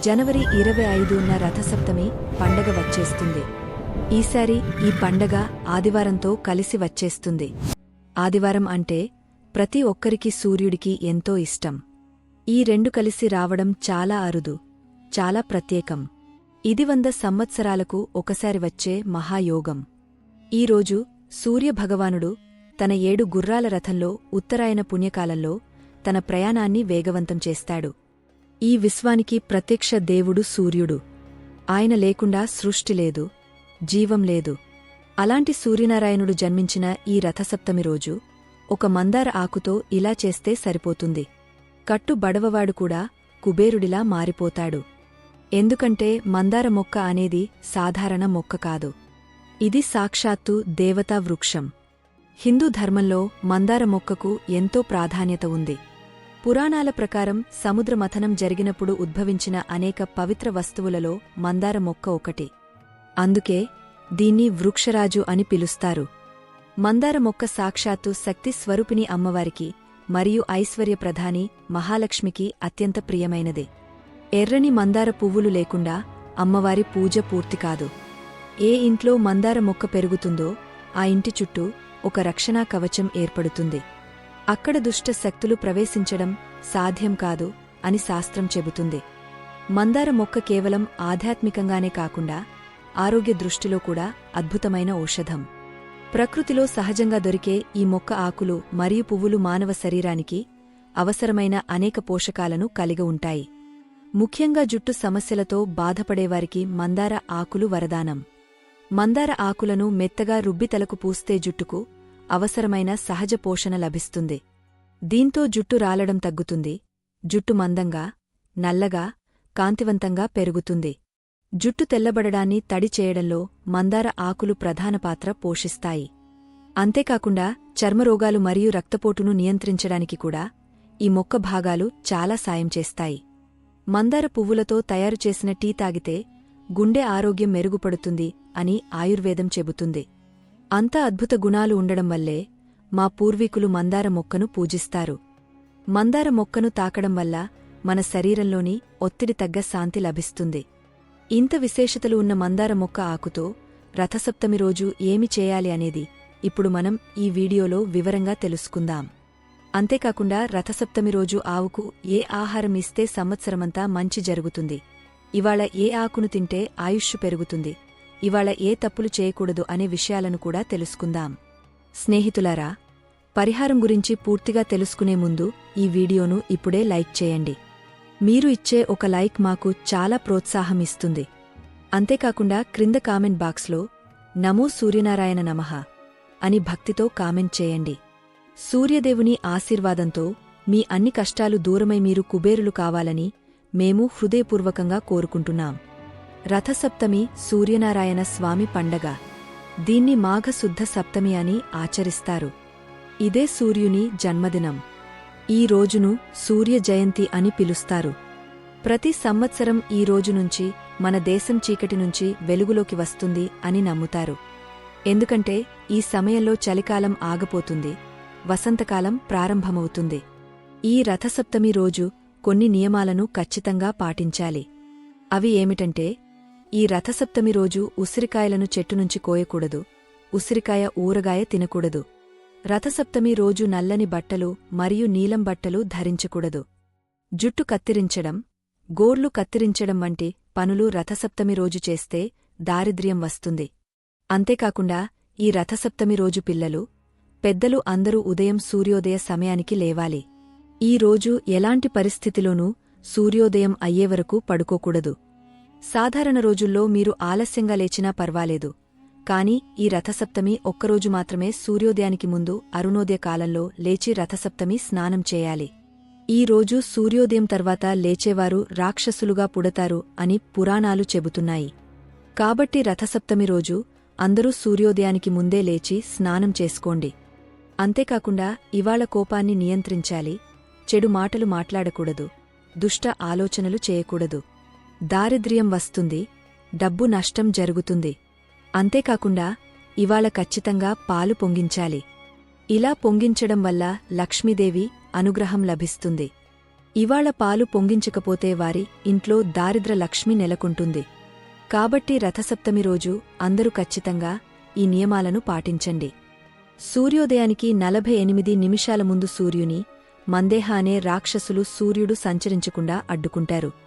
జనవరి ఇరవై ఐదున్న రథసప్తమి పండగ వచ్చేస్తుంది. ఈసారి ఈ పండగ ఆదివారంతో కలిసి వచ్చేస్తుంది. ఆదివారం అంటే ప్రతి ఒక్కరికి సూర్యుడికి ఎంతో ఇష్టం. ఈ రెండు కలిసి రావడం చాలా అరుదు చాలా ప్రత్యేకం. ఇది వంద సంవత్సరాలకు ఒకసారి వచ్చే మహాయోగం. ఈరోజు సూర్యభగవానుడు తన ఏడు గుర్రాల రథంలో ఉత్తరాయణ పుణ్యకాలంలో తన ప్రయాణాన్ని వేగవంతం చేస్తాడు. ఈ విశ్వానికి ప్రత్యక్ష దేవుడు సూర్యుడు. ఆయన లేకుండా సృష్టి లేదు జీవం లేదు. అలాంటి సూర్యనారాయణుడు జన్మించిన ఈ రథసప్తమి రోజు ఒక మందార ఆకుతో ఇలా చేస్తే సరిపోతుంది. కట్టు బడవవాడు కూడా కుబేరుడిలా మారిపోతాడు. ఎందుకంటే మందార మొక్క అనేది సాధారణ మొక్క కాదు. ఇది సాక్షాత్తు దేవతా వృక్షం. హిందూ ధర్మంలో మందార మొక్కకు ఎంతో ప్రాధాన్యత ఉంది. పురాణాల ప్రకారం సముద్రమథనం జరిగినప్పుడు ఉద్భవించిన అనేక పవిత్ర వస్తువులలో మందార మొక్క ఒకటి. అందుకే దీన్ని వృక్షరాజు అని పిలుస్తారు. మందార మొక్క సాక్షాత్తు శక్తి స్వరూపిణి అమ్మవారికి మరియు ఐశ్వర్య ప్రధాని మహాలక్ష్మికి అత్యంత ప్రియమైనది. ఎర్రని మందార పువ్వులు లేకుండా అమ్మవారి పూజ పూర్తి కాదు. ఏ ఇంట్లో మందార మొక్క పెరుగుతుందో ఆ ఇంటి చుట్టూ ఒక రక్షణా కవచం ఏర్పడుతుంది. అక్కడ దుష్ట శక్తులు ప్రవేశించడం సాధ్యం కాదు అని శాస్త్రం చెబుతుంది. మందార మొక్క కేవలం ఆధ్యాత్మికంగానే కాకుండా ఆరోగ్య దృష్టిలో కూడా అద్భుతమైన ఔషధం. ప్రకృతిలో సహజంగా దొరికే ఈ మొక్క ఆకులు మరియు పువ్వులు మానవ శరీరానికి అవసరమైన అనేక పోషకాలను కలిగి ఉంటాయి. ముఖ్యంగా జుట్టు సమస్యలతో బాధపడేవారికి మందార ఆకులు వరదానం. మందార ఆకులను మెత్తగా రుబ్బితలకు పూస్తే జుట్టుకు అవసరమైన సహజ పోషణ లభిస్తుంది. దీంతో జుట్టు రాలడం తగ్గుతుంది. జుట్టు మందంగా నల్లగా కాంతివంతంగా పెరుగుతుంది. జుట్టు తెల్లబడడాన్ని తడి చేయడంలో మందార ఆకులు ప్రధాన పాత్ర పోషిస్తాయి. అంతేకాకుండా చర్మరోగాలు మరియు రక్తపోటును నియంత్రించడానికి కూడా ఈ మొక్క భాగాలు చాలా సాయం చేస్తాయి. మందార పువ్వులతో తయారుచేసిన టీ తాగితే గుండె ఆరోగ్యం మెరుగుపడుతుంది అని ఆయుర్వేదం చెబుతుంది. అంత అద్భుత గుణాలు ఉండడం వల్లే మా పూర్వీకులు మందార మొక్కను పూజిస్తారు. మందార మొక్కను తాకడం వల్ల మన శరీరంలోని ఒత్తిడి తగ్గ శాంతి లభిస్తుంది. ఇంత విశేషతలు ఉన్న మందార మొక్క ఆకుతో రథసప్తమి రోజు ఏమి చేయాలి అనేది ఇప్పుడు మనం ఈ వీడియోలో వివరంగా తెలుసుకుందాం. అంతేకాకుండా రథసప్తమి రోజు ఆవుకు ఏ ఆహారం ఇస్తే సంవత్సరమంతా మంచి జరుగుతుంది. ఇవాళ ఏ ఆకును తింటే ఆయుష్షు పెరుగుతుంది. ఇవాళ ఏ తప్పులు చేయకూడదు అనే విషయాలను కూడా తెలుసుకుందాం. స్నేహితులారా పరిహారం గురించి పూర్తిగా తెలుసుకునే ముందు ఈ వీడియోను ఇప్పుడే లైక్ చేయండి. మీరు ఇచ్చే ఒక లైక్ మాకు చాలా ప్రోత్సాహం ఇస్తుంది. అంతేకాకుండా క్రింద కామెంట్ బాక్స్లో నమో సూర్యనారాయణ నమః అని భక్తితో కామెంట్ చేయండి. సూర్యదేవుని ఆశీర్వాదంతో మీ అన్ని కష్టాలు దూరమై మీరు కుబేరులు కావాలని మేము హృదయపూర్వకంగా కోరుకుంటున్నాం. రథసప్తమి సూర్యనారాయణ స్వామి పండగ. దీన్ని మాఘశుద్ధ సప్తమి అని ఆచరిస్తారు. ఇదే సూర్యుని జన్మదినం. ఈ రోజును సూర్య జయంతి అని పిలుస్తారు. ప్రతి సంవత్సరం ఈ రోజు నుంచి మన దేశం చీకటి నుంచి వెలుగులోకి వస్తుంది అని నమ్ముతారు. ఎందుకంటే ఈ సమయంలో చలికాలం ఆగపోతుంది. వసంతకాలం ప్రారంభమవుతుంది. ఈ రథసప్తమి రోజు కొన్ని నియమాలను ఖచ్చితంగా పాటించాలి. అవి ఏమిటంటే ఈ రథసప్తమి రోజు ఉసిరికాయలను చెట్టునుంచి కోయకూడదు. ఉసిరికాయ ఊరగాయ తినకూడదు. రథసప్తమి రోజు నల్లని బట్టలు మరియు నీలం బట్టలు ధరించకూడదు. జుట్టు కత్తిరించడం గోర్లు కత్తిరించడం వంటి పనులు రథసప్తమి రోజు చేస్తే దారిద్ర్యం వస్తుంది. అంతేకాకుండా ఈ రథసప్తమి రోజు పిల్లలు పెద్దలు అందరూ ఉదయం సూర్యోదయ సమయానికి లేవాలి. ఈ రోజు ఎలాంటి పరిస్థితిలోనూ సూర్యోదయం అయ్యేవరకు పడుకోకూడదు. సాధారణ రోజుల్లో మీరు ఆలస్యంగా లేచినా పర్వాలేదు. కాని ఈ రథసప్తమి ఒక్కరోజు మాత్రమే సూర్యోదయానికి ముందు అరుణోదయ కాలంలో లేచి రథసప్తమి స్నానం చేయాలి. ఈ రోజు సూర్యోదయం తర్వాత లేచేవారు రాక్షసులుగా పుడతారు అని పురాణాలు చెబుతున్నాయి. కాబట్టి రథసప్తమి రోజు అందరూ సూర్యోదయానికి ముందే లేచి స్నానం చేసుకోండి. అంతేకాకుండా ఇవాళ కోపాన్ని నియంత్రించాలి. చెడు మాటలు మాట్లాడకూడదు. దుష్ట ఆలోచనలు చేయకూడదు. దారిద్ర్యం వస్తుంది డబ్బు నష్టం జరుగుతుంది. అంతేకాకుండా ఇవాళ ఖచ్చితంగా పాలు పొంగించాలి. ఇలా పొంగించడం వల్ల లక్ష్మీదేవి అనుగ్రహం లభిస్తుంది. ఇవాళ పాలు పొంగించకపోతే వారి ఇంట్లో దారిద్ర లక్ష్మి నెలకొంటుంది. కాబట్టి రథసప్తమి రోజు అందరూ ఖచ్చితంగా ఈ నియమాలను పాటించండి. సూర్యోదయానికి నలభై ఎనిమిది నిమిషాల ముందు సూర్యుని మందేహ అనే రాక్షసులు సూర్యుడు సంచరించకుండా అడ్డుకుంటారు.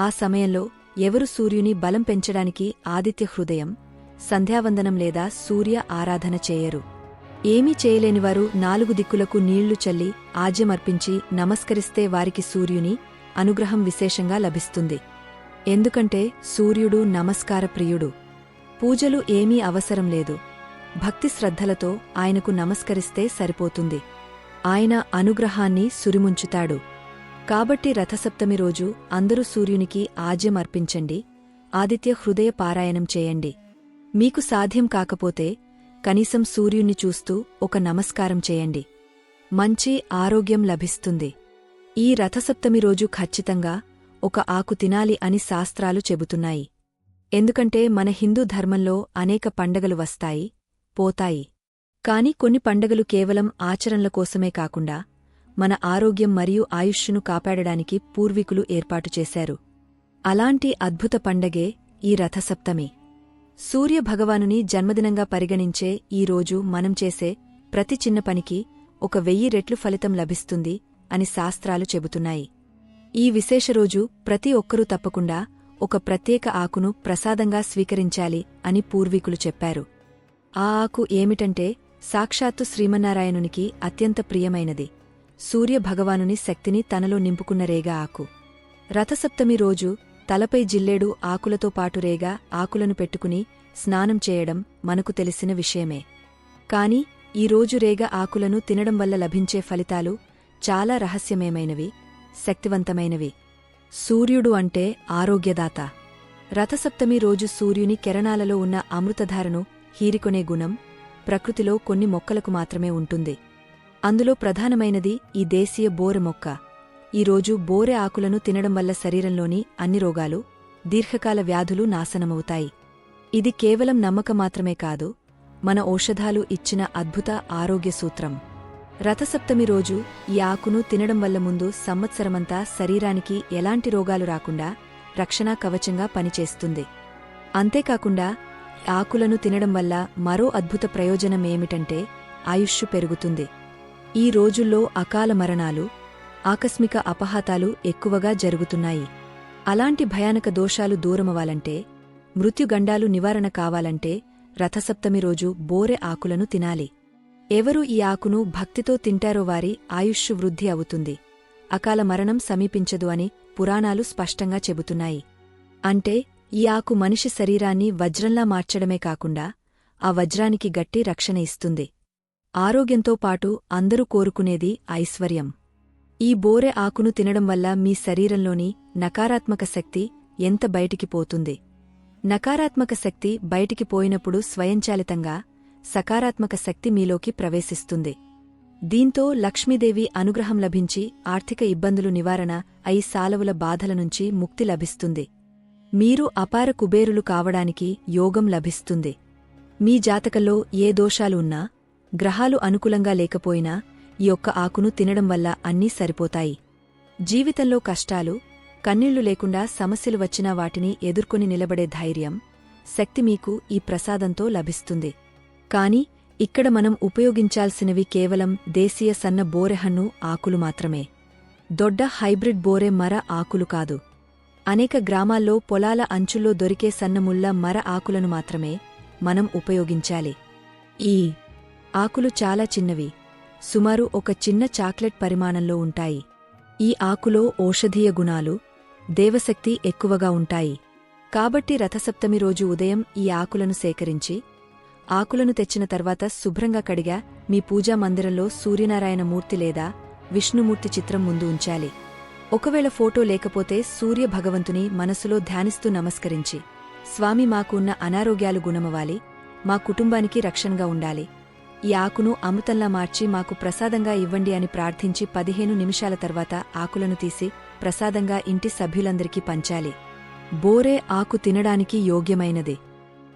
ఆ సమయంలో ఎవరు సూర్యుని బలం పెంచడానికి ఆదిత్య హృదయం సంధ్యావందనం లేదా సూర్య ఆరాధన చేయరు. ఏమీ చేయలేనివారు నాలుగు దిక్కులకు నీళ్ళు చల్లి ఆజ్యమర్పించి నమస్కరిస్తే వారికి సూర్యుని అనుగ్రహం విశేషంగా లభిస్తుంది. ఎందుకంటే సూర్యుడు నమస్కార ప్రియుడు. పూజలు ఏమీ అవసరం లేదు. భక్తి శ్రద్ధలతో ఆయనకు నమస్కరిస్తే సరిపోతుంది. ఆయన అనుగ్రహాన్ని సురిముంచుతాడు. కాబట్టి రథసప్తమి రోజు అందరూ సూర్యునికి ఆజ్యం అర్పించండి ఆదిత్య హృదయ పారాయణం చేయండి. మీకు సాధ్యం కాకపోతే కనీసం సూర్యుణ్ణి చూస్తూ ఒక నమస్కారం చేయండి. మంచి ఆరోగ్యం లభిస్తుంది. ఈ రథసప్తమి రోజు ఖచ్చితంగా ఒక ఆకు తినాలి అని శాస్త్రాలు చెబుతున్నాయి. ఎందుకంటే మన హిందూ ధర్మంలో అనేక పండగలు వస్తాయి పోతాయి. కాని కొన్ని పండగలు కేవలం ఆచరణల కోసమే కాకుండా మన ఆరోగ్యం మరియు ఆయుష్ను కాపాడడానికి పూర్వీకులు ఏర్పాటు చేశారు. అలాంటి అద్భుత పండగే ఈ రథసప్తమి. సూర్యభగవానుని జన్మదినంగా పరిగణించే ఈ రోజు మనం చేసే ప్రతి చిన్న పనికి ఒక వెయ్యి రెట్లు ఫలితం లభిస్తుంది అని శాస్త్రాలు చెబుతున్నాయి. ఈ విశేష రోజు ప్రతి ఒక్కరూ తప్పకుండా ఒక ప్రత్యేక ఆకును ప్రసాదంగా స్వీకరించాలి అని పూర్వీకులు చెప్పారు. ఆ ఆకు ఏమిటంటే సాక్షాత్తు శ్రీమన్నారాయణునికి అత్యంత ప్రియమైనది. సూర్యభగవానుని శక్తిని తనలో నింపుకున్న రేగ ఆకు. రథసప్తమి రోజు తలపై జిల్లేడు ఆకులతో పాటు రేగ ఆకులను పెట్టుకుని స్నానం చేయడం మనకు తెలిసిన విషయమే. కాని ఈరోజు రేగ ఆకులను తినడం వల్ల లభించే ఫలితాలు చాలా రహస్యమేమైనవి శక్తివంతమైనవి. సూర్యుడు అంటే ఆరోగ్యదాత. రథసప్తమి రోజు సూర్యుని కెరణాలలో ఉన్న అమృతధారను హీరికొనే గుణం ప్రకృతిలో కొన్ని మొక్కలకు మాత్రమే ఉంటుంది. అందులో ప్రధానమైనది ఈ దేశీయ బోరె మొక్క. ఈరోజు బోరె ఆకులను తినడం వల్ల శరీరంలోని అన్ని రోగాలు దీర్ఘకాల వ్యాధులు నాశనమవుతాయి. ఇది కేవలం నమ్మకం మాత్రమే కాదు మన ఔషధాలు ఇచ్చిన అద్భుత ఆరోగ్య సూత్రం. రథసప్తమి రోజు ఈ ఆకును తినడం వల్ల ముందు సంవత్సరమంతా శరీరానికి ఎలాంటి రోగాలు రాకుండా రక్షణా కవచంగా పనిచేస్తుంది. అంతేకాకుండా ఆకులను తినడం వల్ల మరో అద్భుత ప్రయోజనమేమిటంటే ఆయుష్షు పెరుగుతుంది. ఈ రోజుల్లో అకాల మరణాలు ఆకస్మిక అపహాతాలు ఎక్కువగా జరుగుతున్నాయి. అలాంటి భయానక దోషాలు దూరమవాలంటే మృత్యుగండాలు నివారణ కావాలంటే రథసప్తమి రోజు బోరె ఆకులను తినాలి. ఎవరు ఈ ఆకును భక్తితో తింటారో వారి ఆయుష్ వృద్ధి అవుతుంది. అకాల మరణం సమీపించదు అని పురాణాలు స్పష్టంగా చెబుతున్నాయి. అంటే ఈ ఆకు మనిషి శరీరాన్ని వజ్రంలా మార్చడమే కాకుండా ఆ వజ్రానికి గట్టి రక్షణ ఇస్తుంది. ఆరోగ్యంతో పాటు అందరూ కోరుకునేది ఐశ్వర్యం. ఈ బోరె ఆకును తినడం వల్ల మీ శరీరంలోని నకారాత్మక శక్తి ఎంత బయటికి పోతుంది? నకారాత్మక శక్తి బయటికి పోయినప్పుడు స్వయంచాలితంగా సకారాత్మక శక్తి మీలోకి ప్రవేశిస్తుంది. దీంతో లక్ష్మీదేవి అనుగ్రహం లభించి ఆర్థిక ఇబ్బందులు నివారణ అయి సాలవుల బాధల నుంచి ముక్తి లభిస్తుంది. మీరు అపార కుబేరులు కావడానికి యోగం లభిస్తుంది. మీ జాతకంలో ఏ దోషాలు ఉన్నా గ్రహాలు అనుకూలంగా లేకపోయినా ఈ ఒక్క ఆకును తినడం వల్ల అన్నీ సరిపోతాయి. జీవితంలో కష్టాలు కన్నీళ్ళు లేకుండా సమస్యలు వచ్చినా వాటిని ఎదుర్కొని నిలబడే ధైర్యం శక్తి మీకు ఈ ప్రసాదంతో లభిస్తుంది. కాని ఇక్కడ మనం ఉపయోగించాల్సినవి కేవలం దేశీయ సన్న బోరెహన్ను ఆకులు మాత్రమే. దొడ్డ హైబ్రిడ్ బోరె మర ఆకులు కాదు. అనేక గ్రామాల్లో పొలాల అంచుల్లో దొరికే సన్నముళ్ళ మర ఆకులను మాత్రమే మనం ఉపయోగించాలి. ఈ ఆకులు చాలా చిన్నవి. సుమారు ఒక చిన్న చాక్లెట్ పరిమాణంలో ఉంటాయి. ఈ ఆకులో ఔషధీయ గుణాలు దేవశక్తి ఎక్కువగా ఉంటాయి. కాబట్టి రథసప్తమి రోజు ఉదయం ఈ ఆకులను సేకరించి ఆకులను తెచ్చిన తర్వాత శుభ్రంగా కడిగా మీ పూజా మందిరంలో సూర్యనారాయణ మూర్తి లేదా విష్ణుమూర్తి చిత్రం ముందు ఉంచాలి. ఒకవేళ ఫోటో లేకపోతే సూర్య భగవంతుని మనసులో ధ్యానిస్తూ నమస్కరించి స్వామి మాకు ఉన్న అనారోగ్యాలు గుణమవాలి మా కుటుంబానికి రక్షణగా ఉండాలి. ఈ ఆకును అమృతంలా మార్చి మాకు ప్రసాదంగా ఇవ్వండి అని ప్రార్థించి పదిహేను నిమిషాల తర్వాత ఆకులను తీసి ప్రసాదంగా ఇంటి సభ్యులందరికీ పంచాలి. బోరే ఆకు తినడానికి యోగ్యమైనది.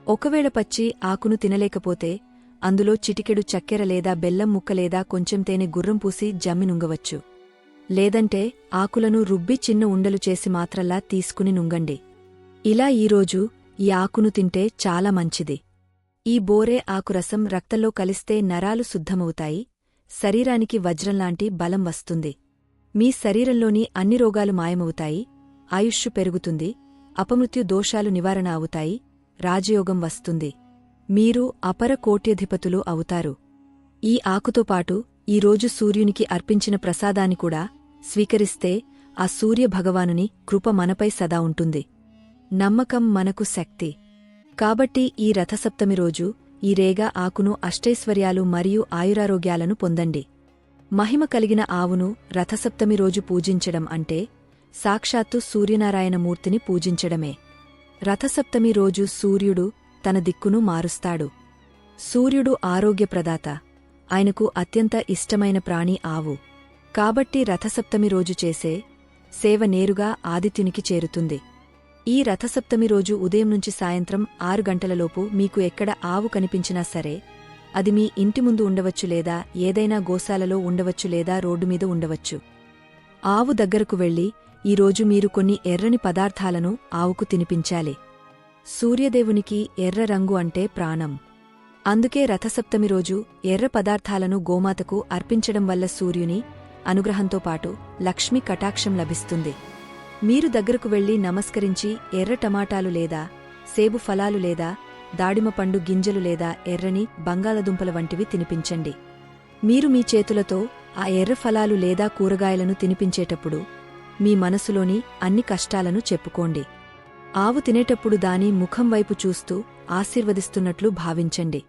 ఒకవేళ పచ్చి ఆకును తినలేకపోతే అందులో చిటికెడు చక్కెర లేదా బెల్లం ముక్క లేదా కొంచెం తేనె గుర్రం పూసి జమ్మి నుంగవచ్చు. లేదంటే ఆకులను రుబ్బి చిన్న ఉండలు చేసి మాత్రల్లా తీసుకుని నుంగండి. ఇలా ఈరోజు ఈ ఆకును తింటే చాలా మంచిది. ఈ బోరే ఆకురసం రక్తంలో కలిస్తే నరాలు శుద్ధమవుతాయి శరీరానికి వజ్రంలాంటి బలం వస్తుంది. మీ శరీరంలోని అన్ని రోగాలు మాయమవుతాయి ఆయుష్షు పెరుగుతుంది అపమృత్యు దోషాలు నివారణ అవుతాయి రాజయోగం వస్తుంది. మీరు అపర కోట్యధిపతులు అవుతారు. ఈ ఆకుతో పాటు ఈరోజు సూర్యునికి అర్పించిన ప్రసాదాన్ని కూడా స్వీకరిస్తే ఆ సూర్య భగవానుని కృప మనపై సదా ఉంటుంది. నమ్మకం మనకు శక్తి. కాబట్టి ఈ రథసప్తమి రోజు ఈ రేగా ఆకును అష్టైశ్వర్యాలు మరియు ఆయురారోగ్యాలను పొందండి. మహిమ కలిగిన ఆవును రథసప్తమి రోజు పూజించడం అంటే సాక్షాత్తు సూర్యనారాయణమూర్తిని పూజించడమే. రథసప్తమి రోజు సూర్యుడు తన దిక్కును మారుస్తాడు. సూర్యుడు ఆరోగ్యప్రదాత. ఆయనకు అత్యంత ఇష్టమైన ప్రాణి ఆవు. కాబట్టి రథసప్తమి రోజు చేసే సేవ నేరుగా ఆదిత్యునికి చేరుతుంది. ఈ రథసప్తమి రోజు ఉదయం నుంచి సాయంత్రం ఆరు గంటలలోపు మీకు ఎక్కడ ఆవు కనిపించినా సరే అది మీ ఇంటి ముందు ఉండవచ్చు లేదా ఏదైనా గోశాలలో ఉండవచ్చు లేదా రోడ్డు మీద ఉండవచ్చు. ఆవు దగ్గరకు వెళ్ళి ఈరోజు మీరు కొన్ని ఎర్రని పదార్థాలను ఆవుకు తినిపించాలి. సూర్యదేవునికి ఎర్ర రంగు అంటే ప్రాణం. అందుకే రథసప్తమి రోజు ఎర్ర పదార్థాలను గోమాతకు అర్పించడం వల్ల సూర్యుని అనుగ్రహంతో పాటు లక్ష్మి కటాక్షం లభిస్తుంది. మీరు దగ్గరకు వెళ్ళి నమస్కరించి ఎర్ర టమాటాలు లేదా సేబు ఫలాలు లేదా దాడిమ పండు గింజలు లేదా ఎర్రని బంగాళదుంపల వంటివి తినిపించండి. మీరు మీ చేతులతో ఆ ఎర్ర ఫలాలు లేదా కూరగాయలను తినిపించేటప్పుడు మీ మనసులోని అన్ని కష్టాలను చెప్పుకోండి. ఆవు తినేటప్పుడు దాని ముఖం వైపు చూస్తూ ఆశీర్వదిస్తున్నట్లు భావించండి.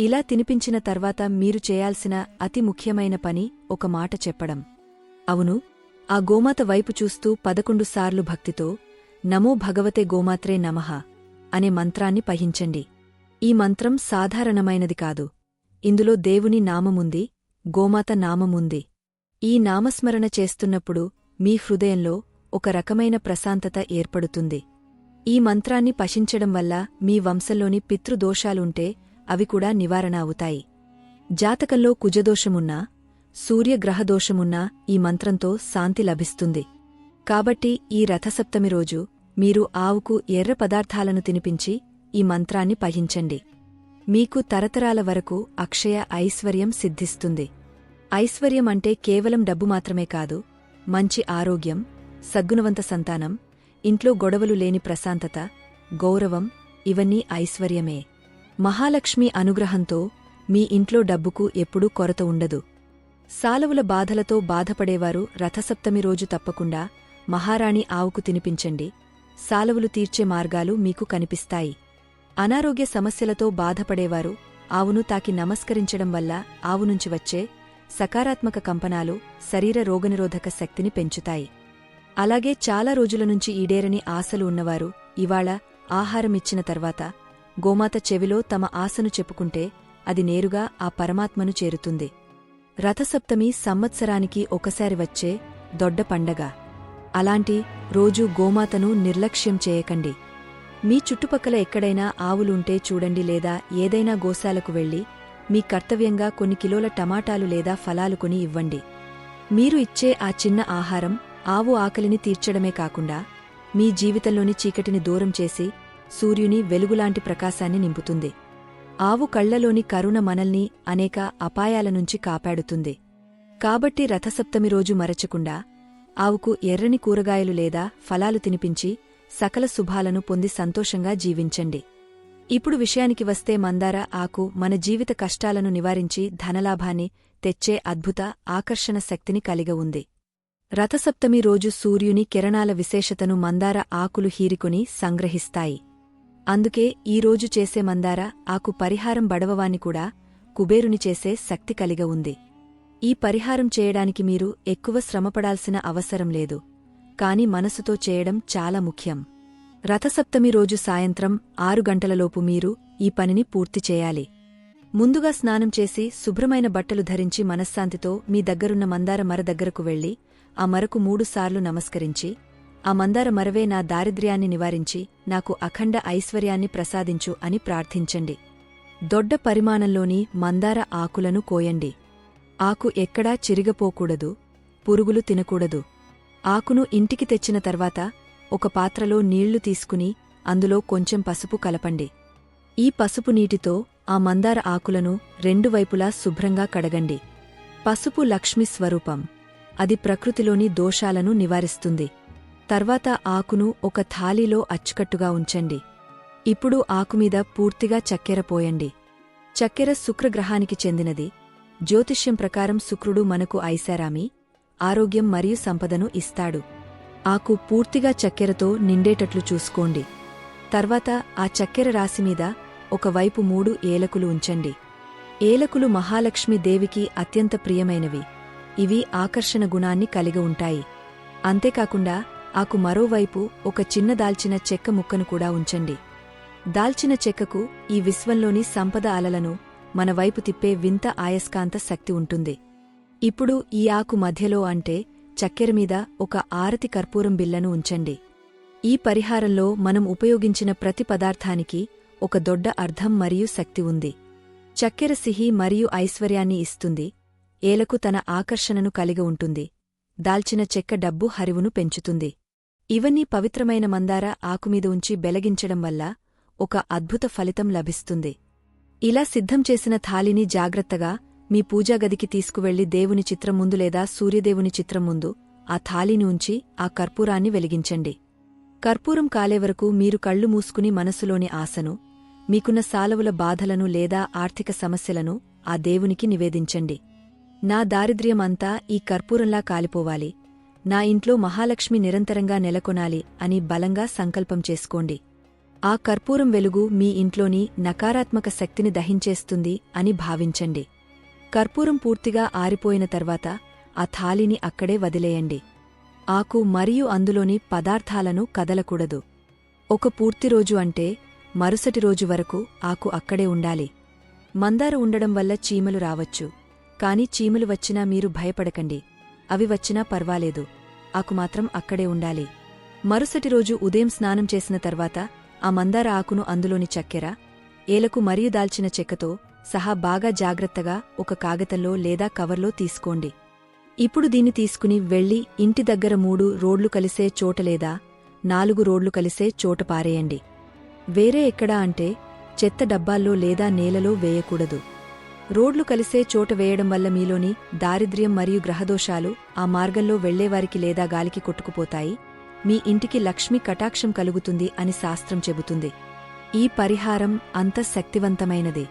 ఇలా తినిపించిన తర్వాత మీరు చేయాల్సిన అతి ముఖ్యమైన పని ఒక మాట చెప్పడం. అవును ఆ గోమాత వైపు చూస్తూ పదకొండు సార్లు భక్తితో నమో భగవతే గోమాత్రే నమః అనే మంత్రాన్ని పహించండి ఈ మంత్రం సాధారణమైనది కాదు. ఇందులో దేవుని నామముంది గోమాత నామముంది. ఈ నామస్మరణ చేస్తున్నప్పుడు మీ హృదయంలో ఒక రకమైన ప్రశాంతత ఏర్పడుతుంది. ఈ మంత్రాన్ని పశించడం వల్ల మీ వంశంలోని పితృదోషాలుంటే అవి కూడా నివారణ అవుతాయి. జాతకంలో కుజదోషమున్నా సూర్యగ్రహదోషమున్నా ఈ మంత్రంతో శాంతి లభిస్తుంది. కాబట్టి ఈ రథసప్తమి రోజు మీరు ఆవుకు ఎర్ర పదార్థాలను తినిపించి ఈ మంత్రాన్ని పహించండి మీకు తరతరాల వరకు అక్షయ ఐశ్వర్యం సిద్ధిస్తుంది. ఐశ్వర్యం అంటే కేవలం డబ్బు మాత్రమే కాదు మంచి ఆరోగ్యం సద్గుణవంత సంతానం ఇంట్లో గొడవలు లేని ప్రశాంతత గౌరవం ఇవన్నీ ఐశ్వర్యమే. మహాలక్ష్మి అనుగ్రహంతో మీ ఇంట్లో డబ్బుకు ఎప్పుడూ కొరత ఉండదు. సాలవుల బాధలతో బాధపడేవారు రథసప్తమి రోజు తప్పకుండా మహారాణి ఆవుకు తినిపించండి. సాలవులు తీర్చే మార్గాలు మీకు కనిపిస్తాయి. అనారోగ్య సమస్యలతో బాధపడేవారు ఆవును తాకి నమస్కరించడం వల్ల ఆవు నుంచి వచ్చే సకారాత్మక కంపనాలు శరీర రోగనిరోధక శక్తిని పెంచుతాయి. అలాగే చాలా రోజుల నుంచి ఈడేరని ఆశలు ఉన్నవారు ఇవాళ ఆహారమిచ్చిన తర్వాత గోమాత చెవిలో తమ ఆశను చెప్పుకుంటే అది నేరుగా ఆ పరమాత్మను చేరుతుంది. రథసప్తమి సంవత్సరానికి ఒకసారి వచ్చే దొడ్డ పండగ. అలాంటి రోజు గోమాతను నిర్లక్ష్యం చేయకండి. మీ చుట్టుపక్కల ఎక్కడైనా ఆవులుంటే చూడండి లేదా ఏదైనా గోశాలకు వెళ్ళి మీ కర్తవ్యంగా కొన్ని కిలోల టమాటాలు లేదా ఫలాలు కొని ఇవ్వండి. మీరు ఇచ్చే ఆ చిన్న ఆహారం ఆవు ఆకలిని తీర్చడమే కాకుండా మీ జీవితంలోని చీకటిని దూరం చేసి సూర్యుని వెలుగులాంటి ప్రకాశాన్ని నింపుతుంది. ఆవు కళ్ళలోని కరుణ మనల్ని అనేక అపాయాల నుంచి కాపాడుతుంది. కాబట్టి రథసప్తమి రోజు మరచకుండా ఆవుకు ఎర్రని కూరగాయలు లేదా ఫలాలు తినిపించి సకల శుభాలను పొంది సంతోషంగా జీవించండి. ఇప్పుడు విషయానికి వస్తే మందార ఆకు మన జీవిత కష్టాలను నివారించి ధనలాభాన్ని తెచ్చే అద్భుత ఆకర్షణ శక్తిని కలిగ ఉంది. రథసప్తమి రోజు సూర్యుని కిరణాల విశేషతను మందార ఆకులు హీరికొని సంగ్రహిస్తాయి. అందుకే ఈరోజు చేసే మందార ఆకు పరిహారం బడవవాని కూడా కుబేరుని చేసే శక్తి కలిగ ఉంది. ఈ పరిహారం చేయడానికి మీరు ఎక్కువ శ్రమపడాల్సిన అవసరం లేదు. కాని మనసుతో చేయడం చాలా ముఖ్యం. రథసప్తమి రోజు సాయంత్రం ఆరు గంటలలోపు మీరు ఈ పనిని పూర్తి చేయాలి. ముందుగా స్నానం చేసి శుభ్రమైన బట్టలు ధరించి మనశ్శాంతితో మీ దగ్గరున్న మందార మర దగ్గరకు వెళ్ళి ఆ మరకు మూడుసార్లు నమస్కరించి ఆ మందార మరవే నా దారిద్ర్యాన్ని నివారించి నాకు అఖండ ఐశ్వర్యాన్ని ప్రసాదించు అని ప్రార్థించండి. దొడ్డ పరిమాణంలోని మందార ఆకులను కోయండి. ఆకు ఎక్కడా చిరిగపోకూడదు పురుగులు తినకూడదు. ఆకును ఇంటికి తెచ్చిన తర్వాత ఒక పాత్రలో నీళ్ళు తీసుకుని అందులో కొంచెం పసుపు కలపండి. ఈ పసుపు నీటితో ఆ మందార ఆకులను రెండు వైపులా శుభ్రంగా కడగండి. పసుపు లక్ష్మి స్వరూపం. అది ప్రకృతిలోని దోషాలను నివారిస్తుంది. తర్వాత ఆకును ఒక థాలీలో అచ్చుకట్టుగా ఉంచండి. ఇప్పుడు ఆకుమీద పూర్తిగా చక్కెర పోయండి. చక్కెర శుక్రగ్రహానికి చెందినది. జ్యోతిష్యం ప్రకారం శుక్రుడు మనకు ఐశారామి ఆరోగ్యం మరియు సంపదను ఇస్తాడు. ఆకు పూర్తిగా చక్కెరతో నిండేటట్లు చూసుకోండి. తర్వాత ఆ చక్కెర రాశిమీద ఒకవైపు మూడు ఏలకులు ఉంచండి. ఏలకులు మహాలక్ష్మి దేవికి అత్యంత ప్రియమైనవి. ఇవి ఆకర్షణ గుణాన్ని కలిగి ఉంటాయి. అంతేకాకుండా ఆకు మరోవైపు ఒక చిన్న దాల్చిన చెక్క ముక్కను కూడా ఉంచండి. దాల్చిన చెక్కకు ఈ విశ్వంలోని సంపద అలలను మన వైపు తిప్పే వింత ఆయస్కాంత శక్తి ఉంటుంది. ఇప్పుడు ఈ ఆకు మధ్యలో అంటే చక్కెరమీద ఒక ఆరతి కర్పూరం బిల్లను ఉంచండి. ఈ పరిహారంలో మనం ఉపయోగించిన ప్రతి పదార్థానికి ఒక దొడ్డ అర్థం మరియు శక్తి ఉంది. చక్కెర సిహి మరియు ఐశ్వర్యాన్ని ఇస్తుంది. ఏలకు తన ఆకర్షణను కలిగి ఉంటుంది. దాల్చిన చెక్క డబ్బు హరివును పెంచుతుంది. ఇవన్నీ పవిత్రమైన మందార ఆకుమీద ఉంచి బెలగించడం వల్ల ఒక అద్భుత ఫలితం లభిస్తుంది. ఇలా సిద్ధం చేసిన థాలిని జాగ్రత్తగా మీ పూజాగదికి తీసుకువెళ్ళి దేవుని చిత్రం ముందు లేదా సూర్యదేవుని చిత్రం ముందు ఆ థాలిని ఉంచి ఆ కర్పూరాన్ని వెలిగించండి. కర్పూరం కాలేవరకు మీరు కళ్ళు మూసుకుని మనసులోని ఆశను మీకున్న సాలవుల బాధలను లేదా ఆర్థిక సమస్యలను ఆ దేవునికి నివేదించండి. నా దారిద్ర్యమంతా ఈ కర్పూరంలా కాలిపోవాలి. నా ఇంట్లో మహాలక్ష్మి నిరంతరంగా నెలకొనాలి అని బలంగా సంకల్పం చేసుకోండి. ఆ కర్పూరం వెలుగు మీ ఇంట్లోని నకారాత్మక శక్తిని దహించేస్తుంది అని భావించండి. కర్పూరం పూర్తిగా ఆరిపోయిన తర్వాత ఆ థాలిని అక్కడే వదిలేయండి. ఆకు మరియు అందులోని పదార్థాలను కదలకూడదు. ఒక పూర్తి రోజు అంటే మరుసటి రోజు వరకు ఆకు అక్కడే ఉండాలి. మందార ఉండడం వల్ల చీమలు రావచ్చు. కాని చీమలు వచ్చినా మీరు భయపడకండి. అవి వచ్చినా పర్వాలేదు. ఆకు మాత్రం అక్కడే ఉండాలి. మరుసటి రోజు ఉదయం స్నానం చేసిన తర్వాత ఆ మందార ఆకును అందులోని చక్కెర ఏలకు మరియు దాల్చిన చెక్కతో సహా బాగా జాగ్రత్తగా ఒక కాగితంలో లేదా కవర్లో తీసుకోండి. ఇప్పుడు దీన్ని తీసుకుని వెళ్ళి ఇంటి దగ్గర మూడు రోడ్లు కలిసే చోట లేదా నాలుగు రోడ్లు కలిసే చోట పారేయండి. వేరే ఎక్కడా అంటే చెత్త డబ్బాల్లో లేదా నేలలో వేయకూడదు. రోడ్లు కలిసే చోట వేయడం వల్ల మీలోని దారిద్ర్యం మరియు గ్రహదోషాలు ఆ మార్గంలో వెళ్ళేవారికి లేదా గాలికి కొట్టుకుపోతాయి. మీ ఇంటికి లక్ష్మి కటాక్షం కలుగుతుంది అని శాస్త్రం చెబుతుంది. ఈ పరిహారం అంత శక్తివంతమైనదే.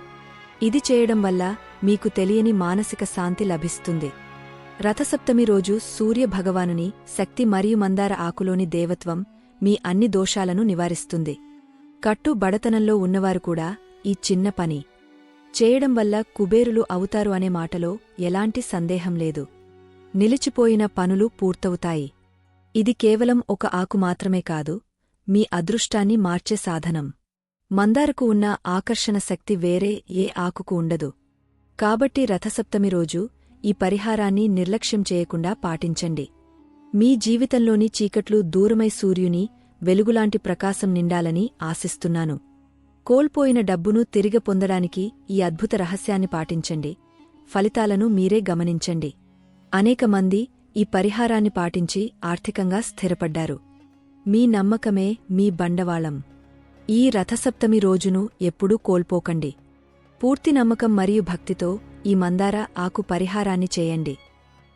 ఇది చేయడం వల్ల మీకు తెలియని మానసిక శాంతి లభిస్తుంది. రథసప్తమి రోజు సూర్య భగవానుని శక్తి మరియు మందార ఆకులోని దేవత్వం మీ అన్ని దోషాలను నివారిస్తుంది. కట్టు బడతనంలో ఉన్నవారు కూడా ఈ చిన్న పని. చేయడం వల్ల కుబేరులు అవుతారు అనే మాటలో ఎలాంటి సందేహం లేదు. నిలిచిపోయిన పనులు పూర్తవుతాయి. ఇది కేవలం ఒక ఆకు మాత్రమే కాదు మీ అదృష్టాన్ని మార్చే సాధనం. మందారకు ఉన్న ఆకర్షణ శక్తి వేరే ఏ ఆకుకు ఉండదు. కాబట్టి రథసప్తమి రోజు ఈ పరిహారాన్ని నిర్లక్ష్యం చేయకుండా పాటించండి. మీ జీవితంలోని చీకట్లు దూరమై సూర్యుని వెలుగులాంటి ప్రకాశం నిండాలని ఆశిస్తున్నాను. కోల్పోయిన డబ్బును తిరిగి పొందడానికి ఈ అద్భుత రహస్యాన్ని పాటించండి. ఫలితాలను మీరే గమనించండి. అనేక మంది ఈ పరిహారాన్ని పాటించి ఆర్థికంగా స్థిరపడ్డారు. మీ నమ్మకమే మీ బండవాళం. ఈ రథసప్తమి రోజును ఎప్పుడూ కోల్పోకండి. పూర్తి నమ్మకం మరియు భక్తితో ఈ మందార ఆకు పరిహారాన్ని చేయండి.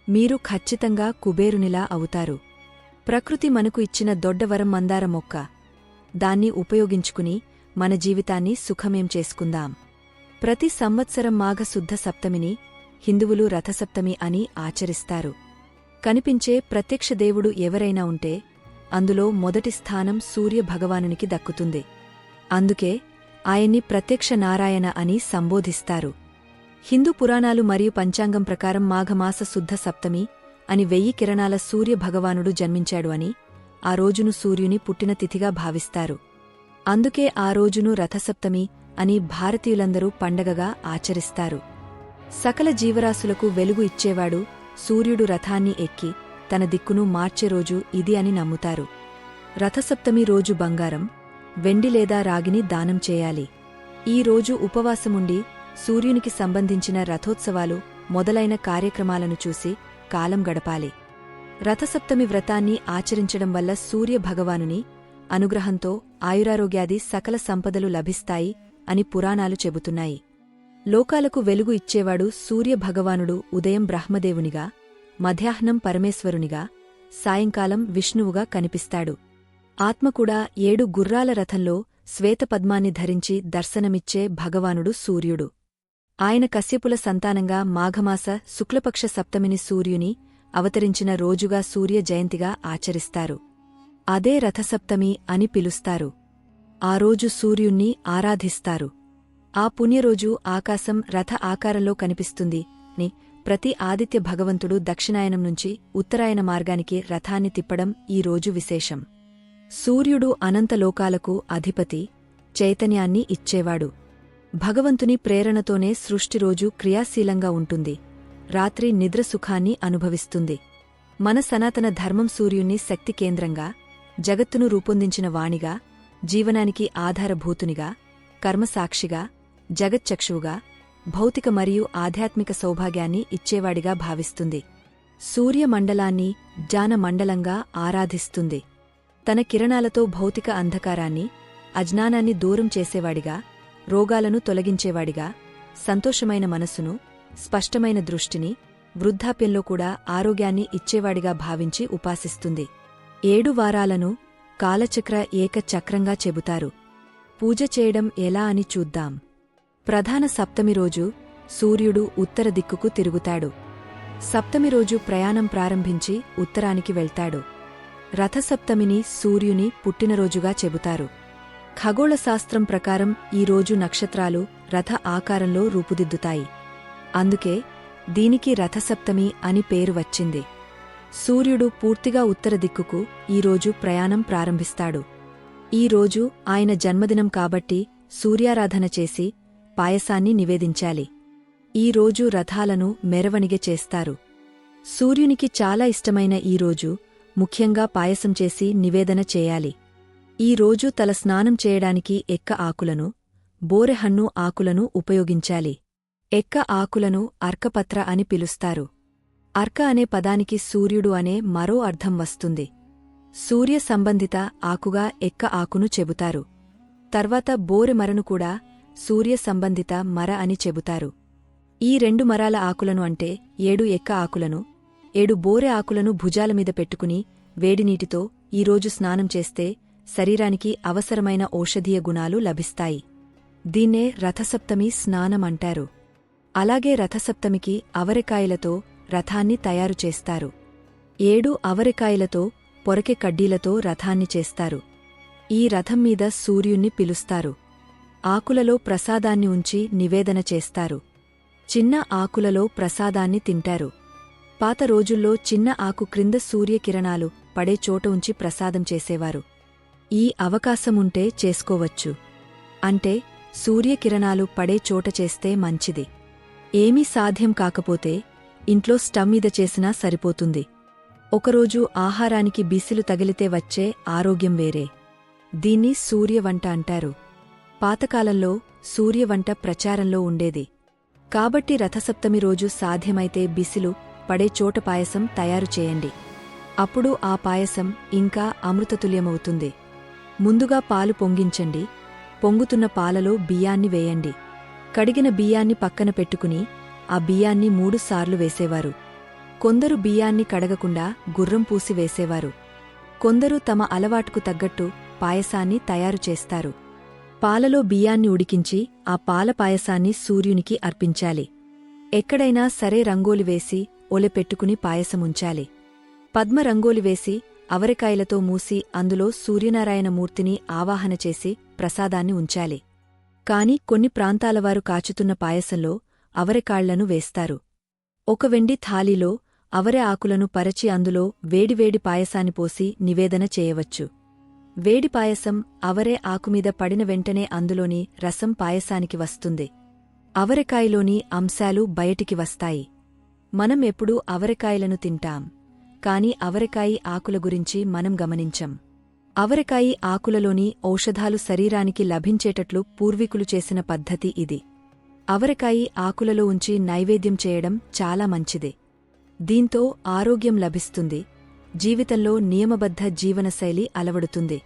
మీరు ఖచ్చితంగా కుబేరునిలా అవుతారు. ప్రకృతి మనకు ఇచ్చిన దొడ్డవరం మందార మొక్క. దాన్ని ఉపయోగించుకుని మన జీవితాన్ని సుఖమేం చేసుకుందాం. ప్రతి సంవత్సరం మాఘశుద్ధ సప్తమిని హిందువులు రథసప్తమి అని ఆచరిస్తారు. కనిపించే ప్రత్యక్ష దేవుడు ఎవరైనా ఉంటే అందులో మొదటి స్థానం సూర్య భగవానునికి దక్కుతుంది. అందుకే ఆయన్ని ప్రత్యక్ష నారాయణ అని సంబోధిస్తారు. హిందూ పురాణాలు మరియు పంచాంగం ప్రకారం మాఘమాస శుద్ధ సప్తమి అని వెయ్యి కిరణాల సూర్య భగవానుడు జన్మించాడు అని ఆ రోజును సూర్యుని పుట్టిన తిథిగా భావిస్తారు. అందుకే ఆ రోజును రథసప్తమి అని భారతీయులందరూ పండగగా ఆచరిస్తారు. సకల జీవరాశులకు వెలుగు ఇచ్చేవాడు సూర్యుడు రథాన్ని ఎక్కి తన దిక్కును మార్చే రోజు ఇది అని నమ్ముతారు. రథసప్తమి రోజు బంగారం వెండి లేదా రాగిని దానం చేయాలి. ఈ రోజు ఉపవాసముండి సూర్యునికి సంబంధించిన రథోత్సవాలు మొదలైన కార్యక్రమాలను చూసి కాలం గడపాలి. రథసప్తమి వ్రతాన్ని ఆచరించడం వల్ల సూర్య భగవానుని అనుగ్రహంతో ఆయురారోగ్యాది సకల సంపదలు లభిస్తాయి అని పురాణాలు చెబుతున్నాయి. లోకాలకు వెలుగు ఇచ్చేవాడు సూర్య భగవానుడు ఉదయం బ్రహ్మదేవునిగా మధ్యాహ్నం పరమేశ్వరునిగా సాయంకాలం విష్ణువుగా కనిపిస్తాడు. ఆత్మ కూడా ఏడు గుర్రాల రథంలో శ్వేతపద్మాన్ని ధరించి దర్శనమిచ్చే భగవానుడు సూర్యుడు. ఆయన కశ్యపుల సంతానంగా మాఘమాస శుక్లపక్ష సప్తమిని సూర్యుని అవతరించిన రోజుగా సూర్య జయంతిగా ఆచరిస్తారు. అదే రథసప్తమి అని పిలుస్తారు. ఆ రోజు సూర్యుణ్ణి ఆరాధిస్తారు. ఆ పుణ్యరోజు ఆకాశం రథ ఆకారంలో కనిపిస్తుంది. ని ప్రతి ఆదిత్య భగవంతుడు దక్షిణాయనం నుంచి ఉత్తరాయణ మార్గానికి రథాన్ని తిప్పడం ఈ రోజు విశేషం. సూర్యుడు అనంతలోకాలకు అధిపతి చైతన్యాన్ని ఇచ్చేవాడు. భగవంతుని ప్రేరణతోనే సృష్టి రోజు క్రియాశీలంగా ఉంటుంది. రాత్రి నిద్రసుఖాన్ని అనుభవిస్తుంది. మన సనాతన ధర్మం సూర్యుణ్ణి శక్తి కేంద్రంగా జగత్తును రూపొందించిన వాణిగా జీవనానికి ఆధారభూతునిగా కర్మసాక్షిగా జగచ్చక్షువుగా భౌతిక మరియు ఆధ్యాత్మిక సౌభాగ్యాన్ని ఇచ్చేవాడిగా భావిస్తుంది. సూర్యమండలాన్ని జానమండలంగా ఆరాధిస్తుంది. తన కిరణాలతో భౌతిక అంధకారాన్ని అజ్ఞానాన్ని దూరం చేసేవాడిగా రోగాలను తొలగించేవాడిగా సంతోషమైన మనసును స్పష్టమైన దృష్టిని వృద్ధాప్యంలో కూడా ఆరోగ్యాన్ని ఇచ్చేవాడిగా భావించి ఉపాసిస్తుంది. ఏడు వారాలను కాలచక్ర ఏకచక్రంగా చెబుతారు. పూజ చేయడం ఎలా అని చూద్దాం. ప్రధాన సప్తమి రోజు సూర్యుడు ఉత్తర దిక్కుకు తిరుగుతాడు. సప్తమి రోజు ప్రయాణం ప్రారంభించి ఉత్తరానికి వెళ్తాడు. రథసప్తమిని సూర్యుని పుట్టినరోజుగా చెబుతారు. ఖగోళశాస్త్రం ప్రకారం ఈ రోజు నక్షత్రాలు రథ ఆకారంలో రూపుదిద్దుతాయి. అందుకే దీనికి రథసప్తమి అని పేరు వచ్చింది. సూర్యుడు పూర్తిగా ఉత్తర దిక్కుకు ఈరోజు ప్రయాణం ప్రారంభిస్తాడు. ఈ రోజు ఆయన జన్మదినం కాబట్టి సూర్యారాధన చేసి పాయసాన్ని నివేదించాలి. ఈ రోజు రథాలను మెరవణిగె చేస్తారు. సూర్యునికి చాలా ఇష్టమైన ఈ రోజు ముఖ్యంగా పాయసం చేసి నివేదన చేయాలి. ఈ రోజు తల స్నానం చేయడానికి ఎక్క ఆకులను బోరెహన్ను ఆకులను ఉపయోగించాలి. ఎక్క ఆకులను అర్కపత్ర అని పిలుస్తారు. అర్క అనే పదానికి సూర్యుడు అనే మరో అర్థం వస్తుంది. సూర్య సంబంధిత ఆకుగా ఎక్క ఆకును చెబుతారు. తర్వాత బోరె మరను కూడా సూర్య సంబంధిత మర అని చెబుతారు. ఈ రెండు మరాల ఆకులను అంటే ఏడు ఎక్క ఆకులను ఏడు బోరె ఆకులను భుజాలమీద పెట్టుకుని వేడినీటితో ఈరోజు స్నానం చేస్తే శరీరానికి అవసరమైన ఔషధీయ గుణాలు లభిస్తాయి. దీన్నే రథసప్తమి స్నానం అంటారు. అలాగే రథసప్తమికి అవరెకాయలతో రథాన్ని తయారు చేస్తారు. ఏడు అవరికాయలతో పొరకె కడ్డీలతో రథాన్ని చేస్తారు. ఈ రథం మీద సూర్యుణ్ణి పిలుస్తారు. ఆకులలో ప్రసాదాన్ని ఉంచి నివేదన చేస్తారు. చిన్న ఆకులలో ప్రసాదాన్ని తింటారు. పాత రోజుల్లో చిన్న ఆకు క్రింద సూర్యకిరణాలు పడే చోట ఉంచి ప్రసాదం చేసేవారు. ఈ అవకాశముంటే చేసుకోవచ్చు. అంటే సూర్యకిరణాలు పడే చోట చేస్తే మంచిది. ఏమీ సాధ్యం కాకపోతే ఇంట్లో స్టవ్ మీద చేసినా సరిపోతుంది. ఒకరోజు ఆహారానికి బిసిలు తగిలితే వచ్చే ఆరోగ్యం వేరే. దీన్ని సూర్యవంట అంటారు. పాతకాలంలో సూర్యవంట ప్రచారంలో ఉండేది. కాబట్టి రథసప్తమి రోజు సాధ్యమైతే బిసిలు పడే చోట పాయసం తయారు చేయండి. అప్పుడు ఆ పాయసం ఇంకా అమృతతుల్యమవుతుంది. ముందుగా పాలు పొంగించండి. పొంగుతున్న పాలలో బియ్యాన్ని వేయండి. కడిగిన బియ్యాన్ని పక్కన పెట్టుకుని ఆ బియ్యాన్ని మూడుసార్లు వేసేవారు. కొందరు బియ్యాన్ని కడగకుండా గుర్రం పూసి వేసేవారు. కొందరు తమ అలవాటుకు తగ్గట్టు పాయసాన్ని తయారు చేస్తారు. పాలలో బియ్యాన్ని ఉడికించి ఆ పాల పాయసాన్ని సూర్యునికి అర్పించాలి. ఎక్కడైనా సరే రంగోలి వేసి ఒలెపెట్టుకుని పాయసముంచాలి. పద్మ రంగోలి వేసి అవరికాయలతో మూసి అందులో సూర్యనారాయణ మూర్తిని ఆవాహన చేసి ప్రసాదాన్ని ఉంచాలి. కాని కొన్ని ప్రాంతాలవారు కాచుతున్న పాయసంలో అవరెకాళ్ళను వేస్తారు. ఒక వెండి థాలీలో అవరె ఆకులను పరచి అందులో వేడివేడి పాయసాన్ని పోసి నివేదన చేయవచ్చు. వేడి పాయసం అవరే ఆకుమీద పడిన వెంటనే అందులోని రసం పాయసానికి వస్తుంది. అవరెకాయలోని అంశాలు బయటికి వస్తాయి. మనం ఎప్పుడూ అవరెకాయలను తింటాం. కాని అవరెకాయి ఆకుల గురించి మనం గమనించం. అవరెకాయి ఆకులలోని ఔషధాలు శరీరానికి లభించేటట్లు పూర్వీకులు చేసిన పద్ధతి ఇది. అవరకాయి ఆకులలో ఉంచి నైవేద్యం చేయడం చాలా మంచిది. దీంతో ఆరోగ్యం లభిస్తుంది. జీవితంలో నియమబద్ధ జీవనశైలి అలవడుతుంది.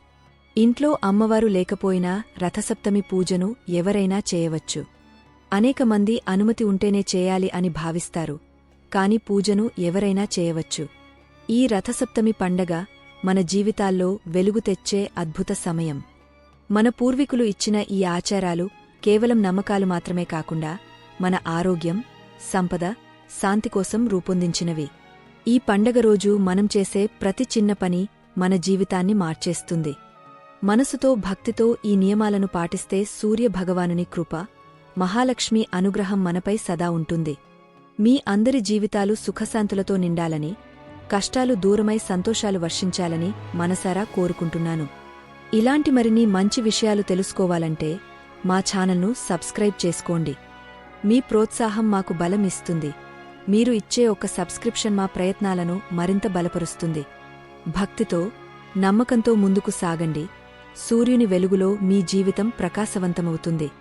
ఇంట్లో అమ్మవారు లేకపోయినా రథసప్తమి పూజను ఎవరైనా చేయవచ్చు. అనేక మంది అనుమతి ఉంటేనే చేయాలి అని భావిస్తారు. కాని పూజను ఎవరైనా చేయవచ్చు. ఈ రథసప్తమి పండగ మన జీవితాల్లో వెలుగు తెచ్చే అద్భుత సమయం. మన పూర్వీకులు ఇచ్చిన ఈ ఆచారాలు కేవలం నమ్మకాలు మాత్రమే కాకుండా మన ఆరోగ్యం సంపద శాంతి కోసం రూపొందించినవి. ఈ పండగ రోజు మనం చేసే ప్రతి చిన్న పని మన జీవితాన్ని మార్చేస్తుంది. మనసుతో భక్తితో ఈ నియమాలను పాటిస్తే సూర్య భగవానుని కృప మహాలక్ష్మి అనుగ్రహం మనపై సదా ఉంటుంది. మీ అందరి జీవితాలు సుఖశాంతులతో నిండాలని కష్టాలు దూరమై సంతోషాలు వర్షించాలని మనసారా కోరుకుంటున్నాను. ఇలాంటి మరిన్ని మంచి విషయాలు తెలుసుకోవాలంటే మా ఛానల్ను సబ్స్క్రైబ్ చేసుకోండి. మీ ప్రోత్సాహం మాకు బలం ఇస్తుంది. మీరు ఇచ్చే ఒక సబ్స్క్రిప్షన్ మా ప్రయత్నాలను మరింత బలపరుస్తుంది. భక్తితో నమ్మకంతో ముందుకు సాగండి. సూర్యుని వెలుగులో మీ జీవితం ప్రకాశవంతమవుతుంది.